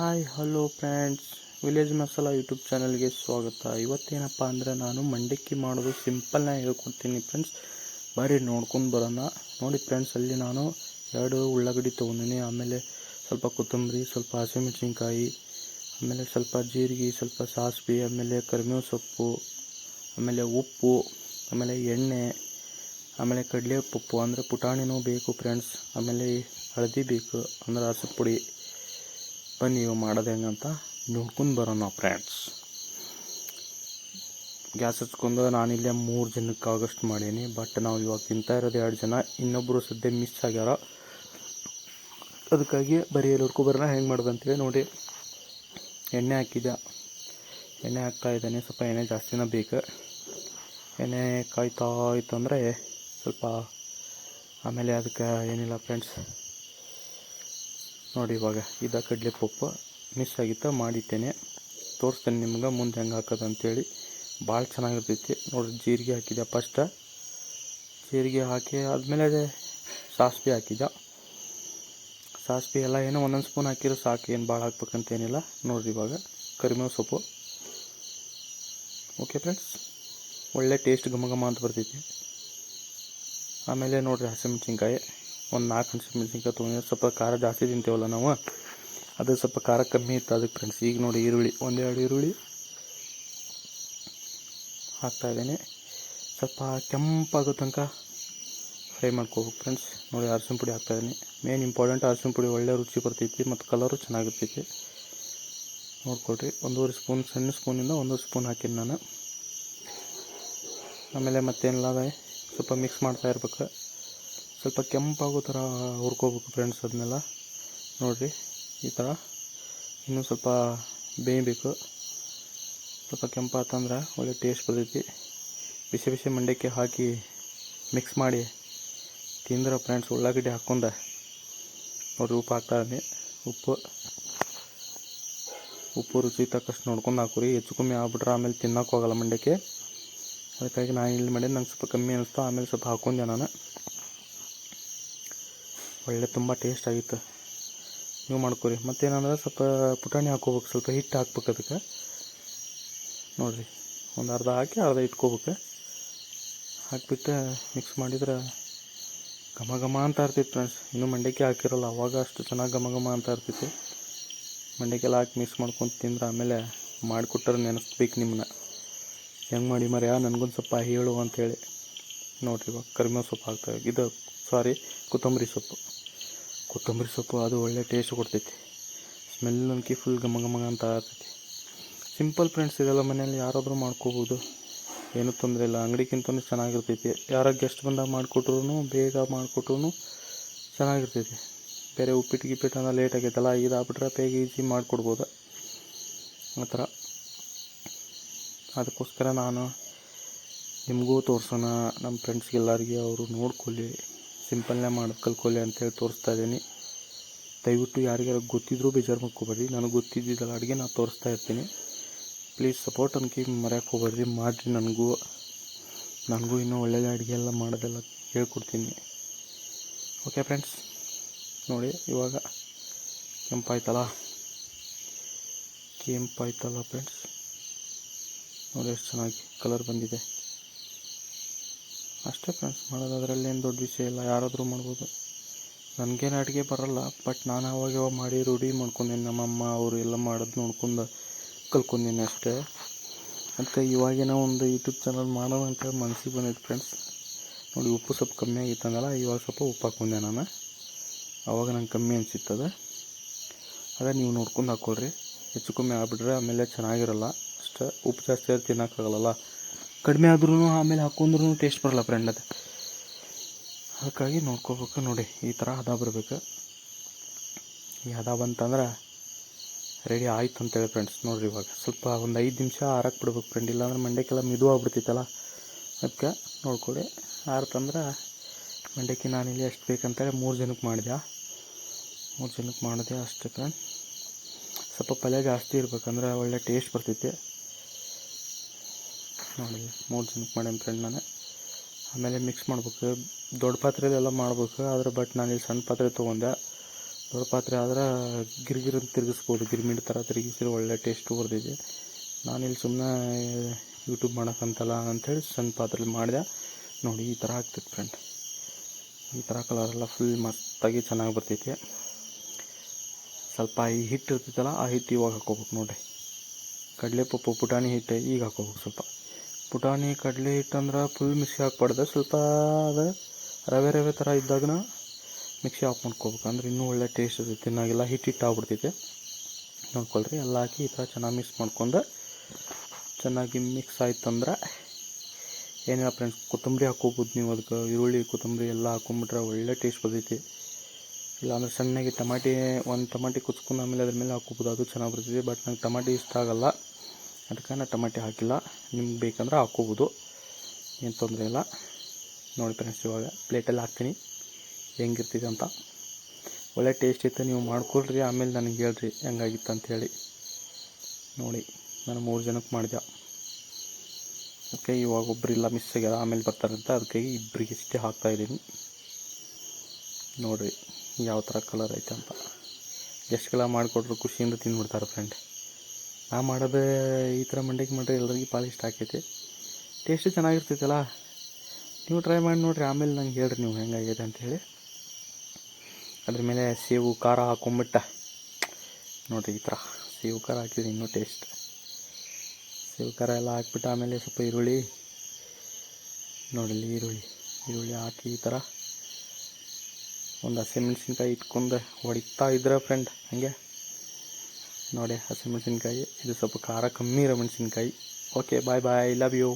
Hi hello friends village masala YouTube ಚಾನಲ್ಗೆ ಸ್ವಾಗತ. ಇವತ್ತೇನಪ್ಪ ಅಂದರೆ ನಾನು ಮಂಡಕ್ಕಿ ಮಾಡೋದು ಸಿಂಪಲ್ನ ಹೇಳ್ಕೊಡ್ತೀನಿ ಫ್ರೆಂಡ್ಸ್ ಬರೀ ನೋಡ್ಕೊಂಡು ಬರೋಣ. ನೋಡಿ ಫ್ರೆಂಡ್ಸ್ ಅಲ್ಲಿ ನಾನು ಎರಡು ಉಳ್ಳಾಗಡ್ಡಿ ತೊಗೊಂಡಿನಿ. ಆಮೇಲೆ ಸ್ವಲ್ಪ ಕೊತ್ತಂಬರಿ, ಸ್ವಲ್ಪ ಹಸಿಮೆಣಸಿನ್ಕಾಯಿ, ಆಮೇಲೆ ಸ್ವಲ್ಪ ಜೀರಿಗೆ, ಸ್ವಲ್ಪ ಸಾಸಿವೆ, ಆಮೇಲೆ ಕರಿಬೇವು ಸೊಪ್ಪು, ಆಮೇಲೆ ಉಪ್ಪು, ಆಮೇಲೆ ಎಣ್ಣೆ, ಆಮೇಲೆ ಕಡಲೆ ಪಪ್ಪು ಅಂದರೆ ಪುಟಾಣಿನೂ ಬೇಕು ಫ್ರೆಂಡ್ಸ್ ಆಮೇಲೆ ಹಳದಿ ಬೇಕು, ಅಂದರೆ ಹಸಿ ಪುಡಿ ಬನ್ನಿ ಇವು ಮಾಡೋದು ಹೆಂಗಂತ ನೋಡ್ಕೊಂಡು ಬರೋಣ ಫ್ರೆಂಡ್ಸ್ ಗ್ಯಾಸ್ ಹಚ್ಕೊಂಡು ನಾನಿಲ್ಲೇ ಮೂರು ಜನಕ್ಕೆ ಆಗಷ್ಟು ಮಾಡೀನಿ ಬಟ್ ನಾವು ಇವಾಗ ತಿಂತಾ ಇರೋದು ಎರಡು ಜನ ಇನ್ನೊಬ್ಬರು ಸದ್ಯ ಮಿಸ್ ಆಗ್ಯಾರ. ಅದಕ್ಕಾಗಿ ಬರೀ ಎಲ್ಲರಿಗೂ ಬರೋಣ, ಹೆಂಗೆ ಮಾಡೋದು ನೋಡಿ. ಎಣ್ಣೆ ಹಾಕಿದ್ದೆ ಎಣ್ಣೆ ಹಾಕ್ತಾ ಇದ್ದಾನೆ, ಸ್ವಲ್ಪ ಎಣ್ಣೆ ಜಾಸ್ತಿನ ಬೇಕು. ಎಣ್ಣೆ ಕಾಯ್ತಾ ಇತ್ತು ಅಂದರೆ ಸ್ವಲ್ಪ ಆಮೇಲೆ ಅದಕ್ಕೆ ಏನಿಲ್ಲ ಫ್ರೆಂಡ್ಸ್ ನೋಡಿ ಇವಾಗ, ಇದು ಕಡಲೆ ಪಪ್ಪು ಮಿಸ್ ಆಗಿತ್ತು ಮಾಡಿಟ್ಟೇನೆ. ತೋರಿಸ್ತೇನೆ ನಿಮ್ಗೆ, ಮುಂದೆ ಹೆಂಗೆ ಹಾಕೋದು ಅಂತೇಳಿ. ಭಾಳ ಚೆನ್ನಾಗಿರ್ತೈತಿ. ನೋಡಿರಿ, ಜೀರಿಗೆ ಹಾಕಿದೆ ಫಸ್ಟ ಜೀರಿಗೆ ಹಾಕಿ ಆದಮೇಲೆ ಅದೇ ಸಾಸಿವೆ ಹಾಕಿದ ಸಾಸಿವೆ ಎಲ್ಲ ಏನೋ ಒಂದೊಂದು ಸ್ಪೂನ್ ಹಾಕಿರೋ ಸಾಕು, ಏನು ಭಾಳ ಹಾಕ್ಬೇಕಂತೇನಿಲ್ಲ. ನೋಡಿರಿ ಇವಾಗ ಕರಿಬೇವು ಸೊಪ್ಪು. ಓಕೆ ಫ್ರೆಂಡ್ಸ್ ಒಳ್ಳೆ ಟೇಸ್ಟ್ ಘಮ ಘಮ ಅಂತ ಬರ್ತೈತಿ. ಆಮೇಲೆ ನೋಡಿರಿ ಹಸಿಮೆಣ್ಸಿನ್ಕಾಯಿ. ಒಂದು ನಾಲ್ಕು ಹಸಿಮೆಣ್ಸಿನ್ಕಾಯಿ ತೊಗೊಂಡಿದ್ರೆ ಸ್ವಲ್ಪ ಖಾರ ಜಾಸ್ತಿ ತಿಂತೇವಲ್ಲ ನಾವು. ಅದು ಸ್ವಲ್ಪ ಖಾರ ಕಮ್ಮಿ ಇತ್ತು ಅದಕ್ಕೆ ಫ್ರೆಂಡ್ಸ್ ಈಗ ನೋಡಿ ಈರುಳ್ಳಿ, ಒಂದೆರಡು ಈರುಳ್ಳಿ ಹಾಕ್ತಾಯಿದ್ದೇನೆ ಸ್ವಲ್ಪ ಕೆಂಪಾಗೋ ತನಕ ಫ್ರೈ ಮಾಡ್ಕೋಬೇಕು ಫ್ರೆಂಡ್ಸ್ ನೋಡಿ ಅರಸಿನ ಪುಡಿ ಹಾಕ್ತಾಯಿದ್ದೀನಿ ಮೇನ್ ಇಂಪಾರ್ಟೆಂಟ್ ಅರಸಿನ ಪುಡಿ ಒಳ್ಳೆ ರುಚಿ ಬರ್ತೈತಿ ಮತ್ತು ಕಲರು ಚೆನ್ನಾಗಿರ್ತೈತಿ. ನೋಡ್ಕೊಳ್ರಿ. ಒಂದೂವರೆ ಸ್ಪೂನ್, ಸಣ್ಣ ಸ್ಪೂನಿಂದ ಒಂದೂವರೆ ಸ್ಪೂನ್ ಹಾಕಿನಿ ನಾನು. ಆಮೇಲೆ ಮತ್ತೇನಿಲ್ಲ ಸ್ವಲ್ಪ ಮಿಕ್ಸ್ ಮಾಡ್ತಾ ಇರ್ಬೇಕು. ಸ್ವಲ್ಪ ಕೆಂಪಾಗೋ ಥರ ಹುರ್ಕೋಬೇಕು ಫ್ರೆಂಡ್ಸ್ ಅದನ್ನೆಲ್ಲ. ನೋಡಿರಿ, ಈ ಥರ. ಇನ್ನೂ ಸ್ವಲ್ಪ ಬೇಯಬೇಕು. ಸ್ವಲ್ಪ ಕೆಂಪಾತಂದ್ರೆ ಒಳ್ಳೆ ಟೇಸ್ಟ್ ಬರ್ತೈತಿ. ಬಿಸಿ ಬಿಸಿ ಮಂಡಕ್ಕಿ ಹಾಕಿ ಮಿಕ್ಸ್ ಮಾಡಿ ತಿಂದ್ರೆ ಫ್ರೆಂಡ್ಸ್ ಉಳ್ಳಾಗಡ್ಡಿ ಹಾಕ್ಕೊಂಡ ನೋಡಿರಿ ಉಪ್ಪು ಹಾಕ್ತಾ ಇದ್ದೀನಿ. ಉಪ್ಪು. ಉಪ್ಪು ರುಚಿ ತಕ್ಕಷ್ಟು ನೋಡ್ಕೊಂಡು ಹಾಕುರಿ ಹೆಚ್ಚು ಕಮ್ಮಿ ಆಗ್ಬಿಟ್ರೆ ಆಮೇಲೆ ತಿನ್ನೋಕ್ಕೋಗಲ್ಲ ಮಂಡಕ್ಕೆ. ಅದಕ್ಕಾಗಿ ನಾನು ಇಲ್ಲಿ ಮಾಡಿದ್ದು ನಂಗೆ ಸ್ವಲ್ಪ ಕಮ್ಮಿ ಅನಿಸ್ತು. ಆಮೇಲೆ ಸ್ವಲ್ಪ ಹಾಕ್ಕೊಂಡೆ ನಾನು. ಒಳ್ಳೆ ತುಂಬ ಟೇಸ್ಟ್ ಆಗಿತ್ತು. ನೀವು ಮಾಡ್ಕೊರಿ. ಮತ್ತೇನಂದ್ರೆ ಸ್ವಲ್ಪ ಪುಟಾಣಿ ಹಾಕ್ಕೋಬೇಕು. ಸ್ವಲ್ಪ ಹಿಟ್ಟು ಹಾಕ್ಬೇಕು ಅದಕ್ಕೆ. ನೋಡಿರಿ. ಒಂದು ಅರ್ಧ ಹಾಕಿ ಅರ್ಧ ಇಟ್ಕೋಬೇಕು. ಹಾಕಿಬಿಟ್ಟು ಮಿಕ್ಸ್ ಮಾಡಿದ್ರೆ ಘಮ ಘಮ ಅಂತ ಇರ್ತಿತ್ತು ಫ್ರೆಂಡ್ಸ್ ಇನ್ನೂ ಮಂಡಕ್ಕಿ ಹಾಕಿರಲ್ಲ, ಅವಾಗ ಅಷ್ಟು ಚೆನ್ನಾಗಿ ಘಮ ಘಮ ಅಂತ ಇರ್ತಿತ್ತು. ಮಂಡಕ್ಕೆಲ್ಲ ಹಾಕಿ ಮಿಕ್ಸ್ ಮಾಡ್ಕೊಂಡು ತಿಂದ್ರೆ ಆಮೇಲೆ ಮಾಡಿಕೊಟ್ರೆ ನೆನೆಸ್ಬೇಕು ನಿಮ್ಮನ್ನ ಹೆಂಗೆ ಮಾಡಿ ಮರ್ಯಾ? ನನಗೊಂದು ಸ್ವಲ್ಪ ಹೇಳು ಅಂತೇಳಿ ನೋಡಿರಿ ಇವಾಗ ಕರಿಮೆ ಸೊಪ್ಪು ಹಾಕ್ತಾ ಇದು ಸಾರಿ ಕೊತ್ತಂಬರಿ ಸೊಪ್ಪು. ಕೊತ್ತಂಬರಿ ಸೊಪ್ಪು ಅದು ಒಳ್ಳೆ ಟೇಸ್ಟ್ ಕೊಡ್ತೈತಿ. ಸ್ಮೆಲ್ ಅನ್ಕಿ ಫುಲ್ ಘಮ ಘಮ ಅಂತ ಆಗ್ತೈತಿ. ಸಿಂಪಲ್ ಫ್ರೆಂಡ್ಸ್ ಇದೆಲ್ಲ ಮನೆಯಲ್ಲಿ ಯಾರಾದರೂ ಮಾಡ್ಕೋಬೋದು. ಏನೂ ತೊಂದರೆ ಇಲ್ಲ. ಅಂಗಡಿಗಿಂತನೂ ಚೆನ್ನಾಗಿರ್ತೈತಿ. ಯಾರೋ ಗೆಸ್ಟ್ ಬಂದಾಗ ಮಾಡಿಕೊಟ್ರು ಬೇಗ ಮಾಡಿಕೊಟ್ರು ಚೆನ್ನಾಗಿರ್ತೈತಿ. ಬೇರೆ ಉಪ್ಪಿಟ್ಟು ಗಿಪ್ಪಿಟ್ಟು ಅಂದ್ರೆ ಲೇಟ್ ಆಗೈತಲ್ಲ ಇದಾಗ್ಬಿಟ್ರೆ ಬೇಗ ಈಸಿ ಮಾಡಿಕೊಡ್ಬೋದು? ಆ ಥರ. ಅದಕ್ಕೋಸ್ಕರ ನಾನು ನಿಮಗೂ ತೋರಿಸೋಣ, ನಮ್ಮ ಫ್ರೆಂಡ್ಸ್ಗೆಲ್ಲರಿಗೆ ಅವರು ನೋಡ್ಕೊಳ್ಳಿ. ಸಿಂಪಲ್ನೇ ಮಾಡಿ ಕಲ್ಕೊಳ್ಳಿ ಅಂತೇಳಿ ತೋರಿಸ್ತಾ ಇದ್ದೀನಿ. ದಯವಿಟ್ಟು ಯಾರಿಗಾರು ಗೊತ್ತಿದ್ರೂ ಬೇಜಾರು ಮಾಡ್ಕೋಬೇಡಿ ನನಗೆ ಗೊತ್ತಿದ್ದಿದ್ದಲ್ಲ ಅಡುಗೆ ನಾನು ತೋರಿಸ್ತಾ ಇರ್ತೀನಿ. ಪ್ಲೀಸ್ ಸಪೋರ್ಟ್ ಅನ್ಕಿ ಮರ್ಯಾಕೆ ಹೋಗ್ಬೇಡ್ರಿ. ಮಾಡಿರಿ ನನಗೂ. ನನಗೂ ಇನ್ನೂ ಒಳ್ಳೆಯ ಅಡುಗೆ ಎಲ್ಲ ಮಾಡೋದೆಲ್ಲ ಹೇಳ್ಕೊಡ್ತೀನಿ. ಓಕೆ ಫ್ರೆಂಡ್ಸ್ ನೋಡಿ, ಇವಾಗ ಕೆಂಪಾಯ್ತಲ್ಲ? ಕೆಂಪಾಯ್ತಲ್ಲ ಫ್ರೆಂಡ್ಸ್ ನೋಡಿ, ಎಷ್ಟು ಚೆನ್ನಾಗಿ ಕಲರ್ ಬಂದಿದೆ. ಅಷ್ಟೇ ಫ್ರೆಂಡ್ಸ್ ಮಾಡೋದು ಅದರಲ್ಲಿ ಏನು ದೊಡ್ಡ ವಿಷಯ ಇಲ್ಲ, ಯಾರಾದರೂ ಮಾಡ್ಬೋದು. ನನಗೇನು ಅಡುಗೆ ಬರಲ್ಲ ಬಟ್ ನಾನು ಅವಾಗ ಅವಾಗ ಮಾಡಿ ರೂಢಿ ಮಾಡ್ಕೊಂಡೀನಿ ನಮ್ಮಮ್ಮ ಅವರು ಎಲ್ಲ ಮಾಡೋದು ನೋಡ್ಕೊಂಡು ಕಲ್ತ್ಕೊಂಡೀನಿ ಅಷ್ಟೇ. ಅದಕ್ಕೆ ಇವಾಗಿನ ಒಂದು ಯೂಟ್ಯೂಬ್ ಚಾನಲ್ ಮಾಡೋಣ ಅಂತ ಮನಸ್ಸಿಗೆ ಬಂದಿತ್ತು ಫ್ರೆಂಡ್ಸ್ ನೋಡಿ ಉಪ್ಪು ಸ್ವಲ್ಪ ಕಮ್ಮಿ ಆಗಿತ್ತಂದಲ್ಲ, ಇವಾಗ ಸ್ವಲ್ಪ ಉಪ್ಪು ಹಾಕೊಂಡೆ ನಾನು. ಅವಾಗ ನಂಗೆ ಕಮ್ಮಿ ಅನಿಸಿತ್ತದ. ಅದೇ ನೀವು ನೋಡ್ಕೊಂಡು ಹಾಕ್ಕೊಳ್ರಿ ಹೆಚ್ಚು ಕಮ್ಮಿ ಆಗಿಬಿಟ್ರೆ ಆಮೇಲೆ ಚೆನ್ನಾಗಿರಲ್ಲ. ಅಷ್ಟೇ, ಉಪ್ಪು ಜಾಸ್ತಿ ತಿನ್ನೋಕ್ಕಾಗಲ್ಲ ಕಡಿಮೆ ಆದ್ರೂ ಆಮೇಲೆ ಹಾಕೊಂಡ್ರೂ ಟೇಸ್ಟ್ ಬರಲ್ಲ ಫ್ರೆಂಡ್ ಅದು. ಅದಕ್ಕಾಗಿ ನೋಡ್ಕೋಬೇಕು ನೋಡಿ, ಈ ಥರ ಹದ ಬರಬೇಕು. ಈ ಹದ ಬಂತಂದ್ರೆ ರೆಡಿ ಆಯ್ತು ಅಂತೇಳಿ ಫ್ರೆಂಡ್ಸ್ ನೋಡಿರಿ ಇವಾಗ. ಸ್ವಲ್ಪ ಒಂದು ಐದು ನಿಮಿಷ ಆರಕ್ಕೆ ಬಿಡ್ಬೇಕು ಫ್ರೆಂಡ್ ಇಲ್ಲಾಂದ್ರೆ ಮಂಡ್ಯಕ್ಕೆಲ್ಲ ಮಿದು ಆಗ್ಬಿಡ್ತೈತಲ್ಲ. ಅದಕ್ಕೆ ನೋಡ್ಕೊಳ್ಳಿ ಆರ್ತಂದ್ರೆ ಮಂಡಕ್ಕಿ ನಾನಿಲ್ಲಿ ಎಷ್ಟು ಬೇಕಂತೇಳಿ ಮೂರು ಜನಕ್ಕೆ ಮಾಡಿದೆ ಮೂರು ಜನಕ್ಕೆ ಮಾಡಿದೆ ಅಷ್ಟೇ ಫ್ರೆಂಡ್ ಸ್ವಲ್ಪ ಪಲ್ಯ ಜಾಸ್ತಿ ಇರ್ಬೇಕಂದ್ರೆ ಒಳ್ಳೆ ಟೇಸ್ಟ್ ಬರ್ತೈತಿ. ನೋಡಿ ಮೂರು ಜನಕ್ಕೆ ಮಾಡೇನಿ ಫ್ರೆಂಡ್ ನಾನು. ಆಮೇಲೆ ಮಿಕ್ಸ್ ಮಾಡ್ಬೇಕು. ದೊಡ್ಡ ಪಾತ್ರೆದೆಲ್ಲ ಮಾಡ್ಬೇಕು. ಆದರೆ ಬಟ್ ನಾನು ಇಲ್ಲಿ ಸಣ್ಣ ಪಾತ್ರೆ ತೊಗೊಂಡೆ. ದೊಡ್ಡ ಪಾತ್ರೆ ಆದ್ರೆ ಗಿರ್ಗಿರ್ ತಿರುಗಿಸ್ಬೋದು. ಗಿರ್ಮಿಟ್ ಥರ ತಿರುಗಿಸಿದ್ರೆ ಒಳ್ಳೆ ಟೇಸ್ಟು ಬರ್ತಿದೆ ನಾನಿಲ್ಲಿ ಸುಮ್ಮನೆ ಯೂಟ್ಯೂಬ್ ಮಾಡೋಕ್ಕಂತಲ್ಲ ಅಂಥೇಳಿ ಸಣ್ಣ ಪಾತ್ರೆಲಿ ಮಾಡಿದೆ. ನೋಡಿ, ಈ ಥರ ಆಗ್ತೈತೆ ಫ್ರೆಂಡ್ ಈ ಥರ ಕಲರೆಲ್ಲ ಫುಲ್ ಮಸ್ತಾಗಿ ಚೆನ್ನಾಗಿ ಬರ್ತೈತೆ. ಸ್ವಲ್ಪ ಈ ಹಿಟ್ಟು ಇರ್ತೈತಲ್ಲ, ಆ ಹಿಟ್ಟು ಇವಾಗ ಹಾಕೋಬೇಕು ನೋಡಿರಿ. ಕಡಲೆ ಪಪ್ಪು ಪುಟಾಣಿ ಹಿಟ್ಟು ಈಗ ಹಾಕೋಬೇಕು ಸ್ವಲ್ಪ. ಪುಟಾಣಿ, ಕಡಲೆ ಹಿಟ್ಟಂದ್ರೆ ಫುಲ್ ಮಿಕ್ಸಿ ಹಾಕ್ಬಾರ್ದು. ಸ್ವಲ್ಪ ಅದು ರವೆ ರವೆ ಥರ ಇದ್ದಾಗನ ಮಿಕ್ಸಿ ಆಫ್ ಮಾಡ್ಕೋಬೇಕು. ಅಂದ್ರೆ ಇನ್ನೂ ಒಳ್ಳೆ ಟೇಸ್ಟ್ ಇರ್ತೈತಿ ತಿನ್ನಾಗೆಲ್ಲ ಹಿಟ್ಟು ಹಿಟ್ಟು ಆಗ್ಬಿಡ್ತೈತೆ. ನೋಡ್ಕೊಳ್ರಿ, ಎಲ್ಲ ಹಾಕಿ ಈ ಥರ ಚೆನ್ನಾಗಿ ಮಿಕ್ಸ್ ಮಾಡ್ಕೊಂಡು ಚೆನ್ನಾಗಿ ಮಿಕ್ಸ್ ಆಯ್ತಂದ್ರೆ ಏನಿಲ್ಲ ಫ್ರೆಂಡ್ಸ್ ಕೊತ್ತಂಬರಿ ಹಾಕೋಬೋದು ನೀವು ಅದಕ್ಕೆ ಈರುಳ್ಳಿ, ಕೊತ್ತಂಬರಿ ಎಲ್ಲ ಹಾಕೊಂಬಿಟ್ರೆ ಒಳ್ಳೆ ಟೇಸ್ಟ್ ಬರ್ತೈತಿ. ಇಲ್ಲಾಂದ್ರೆ ಸಣ್ಣಗೆ ಟಮಾಟಿ, ಒಂದು ಟಮಾಟಿ ಕುಚ್ಕೊಂಡು ಆಮೇಲೆ ಅದ್ರ ಮೇಲೆ ಹಾಕೋಬೋದು ಅದು ಚೆನ್ನಾಗಿ ಬರ್ತೈತಿ ಬಟ್ ನಂಗೆ ಟಮಾಟಿ ಇಷ್ಟ ಆಗಲ್ಲ. ಅದಕ್ಕೆ ನಾನು ಟೊಮೆಟೊ ಹಾಕಿಲ್ಲ. ನಿಮ್ಗೆ ಬೇಕಂದ್ರೆ ಹಾಕೋಬೋದು ಏನು ತೊಂದರೆ ಇಲ್ಲ. ನೋಡಿ ಫ್ರೆಂಡ್ಸ್ ಇವಾಗ ಪ್ಲೇಟಲ್ಲಿ ಹಾಕ್ತೀನಿ. ಹೆಂಗಿರ್ತಿದೆ ಅಂತ. ಒಳ್ಳೆ ಟೇಸ್ಟ್ ಇತ್ತು. ನೀವು ಮಾಡ್ಕೊಳ್ರಿ. ಆಮೇಲೆ ನನಗೆ ಹೇಳ್ರಿ ಹೆಂಗಾಗಿತ್ತು ಅಂಥೇಳಿ ನೋಡಿ, ನಾನು ಮೂರು ಜನಕ್ಕೆ ಮಾಡಿದೆ. ಅದಕ್ಕೆ ಇವಾಗ ಒಬ್ಬರಿಲ್ಲ ಮಿಸ್ ಆಗ್ಯದ ಆಮೇಲೆ ಬರ್ತಾರಂತ ಅದಕ್ಕೆ ಇಬ್ಬರಿಗೆ ಇಷ್ಟೇ ಹಾಕ್ತಾಯಿದ್ದೀನಿ ನೋಡಿರಿ, ಯಾವ ಥರ ಕಲರ್ ಐತೆ ಅಂತ. ಗೆಸ್ಟ್ಗೆಲ್ಲ ಮಾಡಿಕೊಟ್ರು ಖುಷಿಯಿಂದ ತಿಂದ್ಬಿಡ್ತಾರೆ ಫ್ರೆಂಡ್ ನಾ ಮಾಡೋದು ಈ ಥರ ಮಂಡಕ್ಕಿ ಮಾಡ್ರೆ ಎಲ್ಲರಿಗೂ ಭಾಳ ಇಷ್ಟ ಆಕೈತಿ. ಟೇಸ್ಟ್ ಚೆನ್ನಾಗಿರ್ತೈತಲ್ಲ. ನೀವು ಟ್ರೈ ಮಾಡಿ ನೋಡಿರಿ, ಆಮೇಲೆ ನಂಗೆ ಹೇಳ್ರಿ ನೀವು ಹೆಂಗಾಗಿದೆ ಅಂಥೇಳಿ ಅದ್ರ ಮೇಲೆ ಸೇವು, ಖಾರ ಹಾಕೊಂಬಿಟ್ಟ. ನೋಡಿರಿ ಈ ಥರ ಸೇವು, ಖಾರ ಹಾಕಿದ್ರೆ ಇನ್ನೂ ಟೇಸ್ಟ್ ಸೇವು, ಖಾರ ಎಲ್ಲ ಹಾಕ್ಬಿಟ್ಟು, ಆಮೇಲೆ ಸ್ವಲ್ಪ ಈರುಳ್ಳಿ. ನೋಡಿ ಇಲ್ಲಿ ಈರುಳ್ಳಿ. ಈರುಳ್ಳಿ ಹಾಕಿ ಈ ಥರ ಒಂದು ಹಸಿಮೆಣ್ಸಿನ್ಕಾಯಿ ಇಟ್ಕೊಂಡು ಹೊಡಿತಾ ಇದ್ರೆ ಫ್ರೆಂಡ್ ಹಾಗೆ. ನೋಡಿ ಹಸಿಮೆಣಸಿನ್ಕಾಯಿ ಇದು ಸ್ವಲ್ಪ ಖಾರ ಕಮ್ಮಿ ಇರೋ ಮೆಣಸಿನ್ಕಾಯಿ. Okay bye bye love you